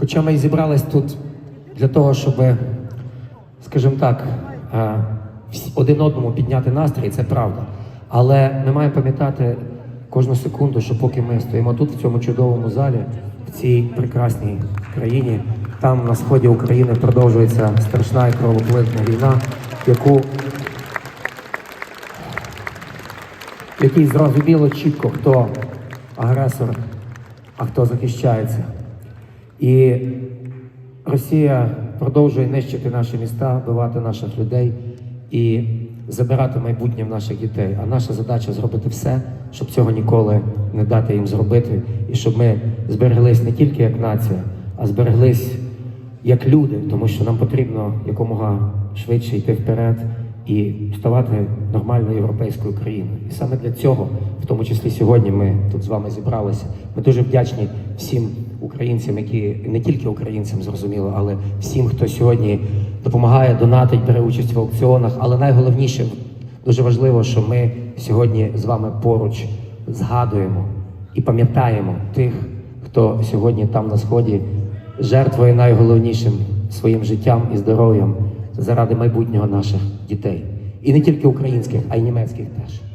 Хоча ми і зібрались тут для того, щоб, скажімо так, е, один одному підняти настрій, це правда. Але ми маємо пам'ятати кожну секунду, що поки ми стоїмо тут, в цьому чудовому залі, в цій прекрасній країні, там на сході України продовжується страшна і кровопролитна війна, яку якій зрозуміло чітко, хто агресор, а хто захищається. І Росія продовжує нищити наші міста, вбивати наших людей і забирати майбутнє в наших дітей. А наша задача зробити все, щоб цього ніколи не дати їм зробити, і щоб ми збереглись не тільки як нація, а збереглись як люди, тому що нам потрібно якомога швидше йти вперед і ставати нормальною європейською країною. І саме для цього, в тому числі сьогодні, ми тут з вами зібралися. Ми дуже вдячні всім українцям, які не тільки українцям зрозуміло, але всім, хто сьогодні допомагає, донатить, бере участь в аукціонах. Але найголовніше, дуже важливо, що ми сьогодні з вами поруч згадуємо і пам'ятаємо тих, хто сьогодні там на сході жертвує найголовнішим своїм життям і здоров'ям заради майбутнього наших дітей. І не тільки українських, а й німецьких теж.